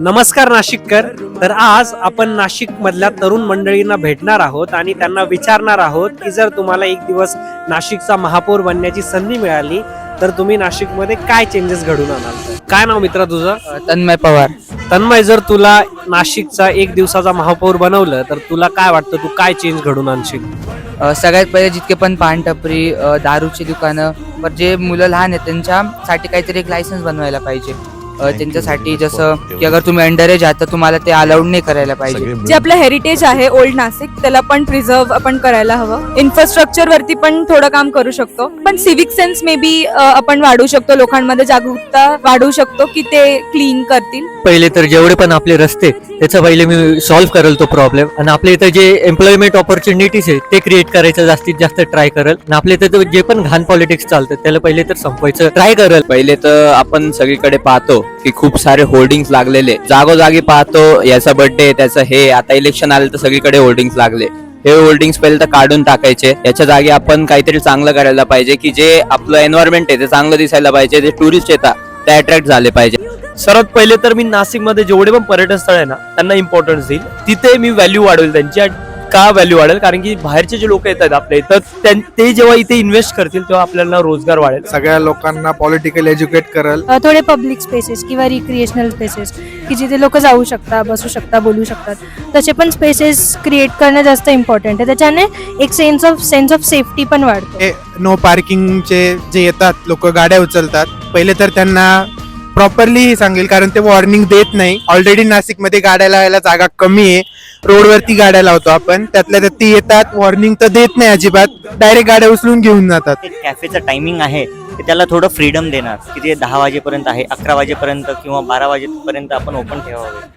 नमस्कार नाशिककर. तर आज आपण नाशिक मधल्या तरुण मंडळींना भेटणार आहोत आणि त्यांना विचारणार आहोत की जर तुम्हाला एक दिवस नाशिकचा महापौर बनण्याची संधी मिळाली तर तुम्ही नाशिकमध्ये काय चेंजेस घडून आणाल? काय नाव मित्रा तुझं? तन्मय पवार. तन्मय जर तुला नाशिकचा एक दिवसाचा महापौर बनवलं तर तुला काय वाटतं? तू काय चेंज घडून आणशील? अ, सगळ्यात पहिले जितके पण पानटपरी अ, दारूची दुकानं जे मुलं लहान आहेत त्यांच्यासाठी काहीतरी एक लायसन्स बनवायला पाहिजे. त्यांच्यासाठी जसं की अगर तुम्ही अंडर एज आहात तर तुम्हाला ते अलाउड नाही करायला पाहिजे. जे आपलं हेरिटेज आहे ओल्ड नाशिक त्याला पण प्रिझर्व आपण करायला हवं. इन्फ्रास्ट्रक्चर वरती पण थोडं काम करू शकतो. पण सिविक सेन्स मे बी आपण वाढवू शकतो. लोकांमध्ये जागरूकता वाढवू शकतो की ते क्लीन करतील. पहिले तर जेवढे पण आपले रस्ते त्याचा पहिले मी सॉल्व्ह करेल तो प्रॉब्लेम आणि आपल्या इथं जे एम्प्लॉयमेंट ऑपॉर्च्युनिटीज आहे ते क्रिएट करायचं जास्तीत जास्त ट्राय करेल. आणि आपल्या इथं जे पण घाण पॉलिटिक्स चालतं त्याला पहिले तर संपवायचं ट्राय करेल. पहिले तर आपण सगळीकडे पाहतो की खूप सारे होर्डिंग्स लागलेले. जागोजागी पाहतो याचा बर्थडे त्याचं हे आता इलेक्शन आलं तर सगळीकडे होर्डिंग्स लागले. हे होर्डिंग्स पहिले तर काढून टाकायचे. याच्या जागी आपण काहीतरी चांगलं करायला पाहिजे की जे आपलं एन्व्हायरमेंट आहे ते चांगलं दिसायला पाहिजे जे टुरिस्ट येतात ते अट्रॅक्ट झाले पाहिजे. सर्वात पहिले तर मी नाशिकमध्ये जेवढे पण पर्यटन स्थळ आहे ना त्यांना इम्पॉर्टन्स देईल. तिथे मी व्हॅल्यू वाढवेल त्यांची. का व्हॅल्यू वाढेल? कारण की बाहेरचे जे लोक येतात आपल्या इथं त्यां- ते जेव्हा इथे इन्व्हेस्ट करतील तेव्हा आपल्याला रोजगार वाढेल. सगळ्या लोकांना पॉलिटिकल एज्युकेट करल. थोडे पब्लिक स्पेसेस किंवा रिक्रिएशनल स्पेसेस की जिथे लोक जाऊ शकता बसू शकता बोलू शकतात. तसे पण स्पेसेस क्रिएट करणं जास्त इम्पॉर्टंट आहे. त्याच्याने एक sense of sense of safety पण वाढतो. नो पार्किंगचे जे येतात लोक गाड्या उचलतात पहिले तर त्यांना प्रॉपरली सांगेल कारण ते वॉर्निंग देत नाही. ऑलरेडी नाशिकमध्ये गाड्या लावायला जागा कमी आहे. रोडवरती गाड्या लावतो आपण. त्यातल्या त्यात ती येतात. वॉर्निंग तर देत नाही अजिबात. डायरेक्ट गाड्या उचलून घेऊन जातात. ते कॅफेचं टायमिंग आहे ते त्याला थोडं फ्रीडम देणार की ते दहा वाजेपर्यंत आहे अकरा वाजेपर्यंत किंवा बारा वाजेपर्यंत आपण ओपन ठेवावे.